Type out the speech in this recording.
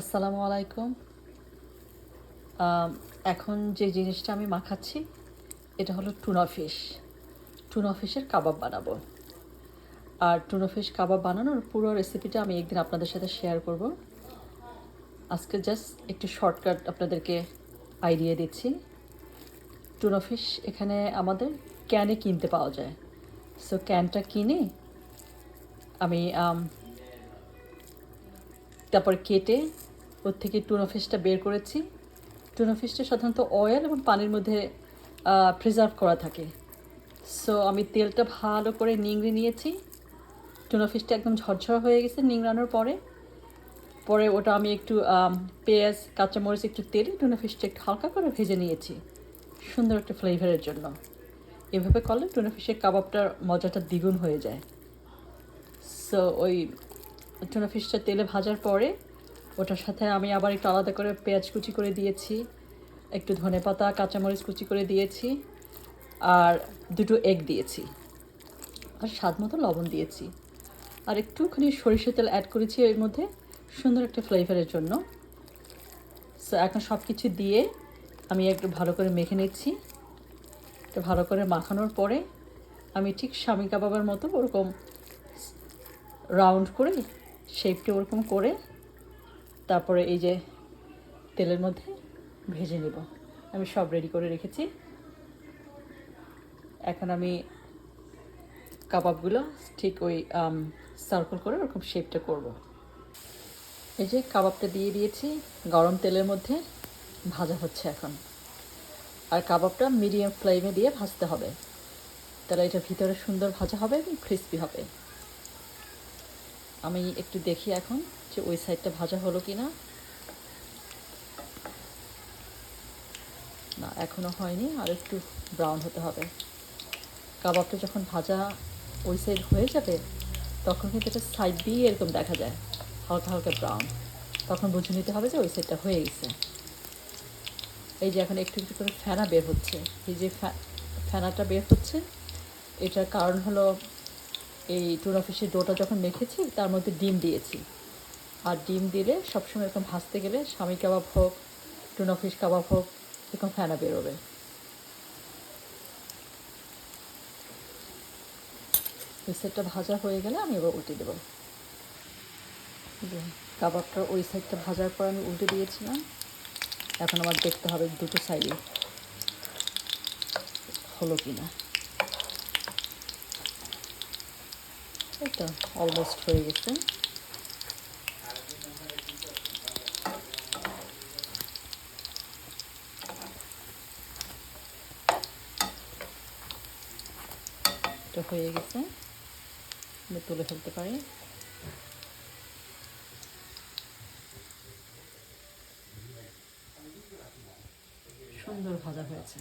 আসসালামু আলাইকুম। এখন যে জিনিসটা আমি মাখাচ্ছি এটা হলো টুনা ফিশ। টুনা ফিশের কাবাব বানাবো। আর টুনা ফিশ কাবাব বানানোর পুরো রেসিপিটা আমি একদিন আপনাদের সাথে শেয়ার করব। আজকে জাস্ট একটু শর্টকাট আপনাদেরকে আইডিয়া দিচ্ছি। টুনা ফিশ এখানে আমাদের ক্যানে কিনতে পাওয়া যায়। সো ক্যানটা কিনে আমি আম, তারপর কেটে ওর থেকে টুনা ফিশটা বের করেছি। টুনা ফিশটা সাধারণত অয়েল এবং পানির মধ্যে প্রিজার্ভ করা থাকে। সো আমি তেলটা ভালো করে নিংড়ে নিয়েছি। টুনা ফিশটা একদম ঝরঝর হয়ে গেছে নিংড়ানোর পরে। পরে ওটা আমি একটু পেঁয়াজ, কাঁচামরিচ, একটু তেলে টুনা ফিশটা একটু হালকা করে ভেজে নিয়েছি। সুন্দর একটা ফ্লেভারের জন্য। এভাবে করলে টুনা ফিশের কাবাবটার মজাটা দ্বিগুণ হয়ে যায়। সো ওই টুনা ফিশটা তেলে ভাজার পরে ওটার সাথে আমি আবার একটু আলাদা করে পেঁয়াজ কুচি করে দিয়েছি, একটু ধনে পাতা, কাঁচামরিচ কুচি করে দিয়েছি আর দুটো এগ দিয়েছি। আর স্বাদ মতো লবণ দিয়েছি। আর একটুখানি সরিষা তেল অ্যাড করেছি এর মধ্যে সুন্দর একটা ফ্লেভারের জন্য। সো এখন সব কিছু দিয়ে আমি একটু ভালো করে মেখে নিচ্ছি। তো ভালো করে মাখানোর পরে আমি ঠিক স্বামী কাবাবের মতো ওরকম রাউন্ড করে শেপটা ওরকম করে তারপরে এই যে তেলের মধ্যে ভেজে নেব। আমি সব রেডি করে রেখেছি। এখন আমি কাবাবগুলো ঠিক ওই সার্কেল করে ওরকম শেপটা করব। এই যে কাবাবটা দিয়ে দিয়েছি, গরম তেলের মধ্যে ভাজা হচ্ছে এখন। আর কাবাবটা মিডিয়াম ফ্লেমে দিয়ে ভাজতে হবে। তাহলে এটা ভিতরে সুন্দর ভাজা হবে এবং ক্রিস্পি হবে। আমি একটু দেখি এখন যে ওই সাইডটা ভাজা হলো কি না না এখনও হয়নি, আর একটু ব্রাউন হতে হবে। কাবাবটা যখন ভাজা ওই সাইড হয়ে যাবে, তখন কিন্তু এটা সাইড দিয়ে এরকম দেখা যায়, হালকা হালকা ব্রাউন তখন বুঝে নিতে হবে যে ওই সাইডটা হয়ে গেছে। এই যে এখন একটু একটু করে ফেনা বের হচ্ছে। এই যে ফেনাটা বের হচ্ছে, এটার কারণ হলো এই টুনা ফিশের ডোটা যখন মেখেছি, তার মধ্যে ডিম দিয়েছি। আর ডিম দিলে সবসময় এরকম ভাজতে গেলে স্বামী কাবাব হোক টুনা ফিশ কাবাব হোক, এরকম ফেনা বেরোবে। ওই সাইডটা ভাজা হয়ে গেলে আমি এবার উল্টে দেবো। কাবাবটা ওই সাইডটা ভাজার পর আমি উল্টে দিয়েছিলাম। এখন আমার দেখতে হবে দুটো সাইডে হলো কি না এটা অলমোস্ট হয়ে গেছে। এটা হয়ে গেছে। তুলে ফেলতে পারি। সুন্দর ভাজা হয়েছে।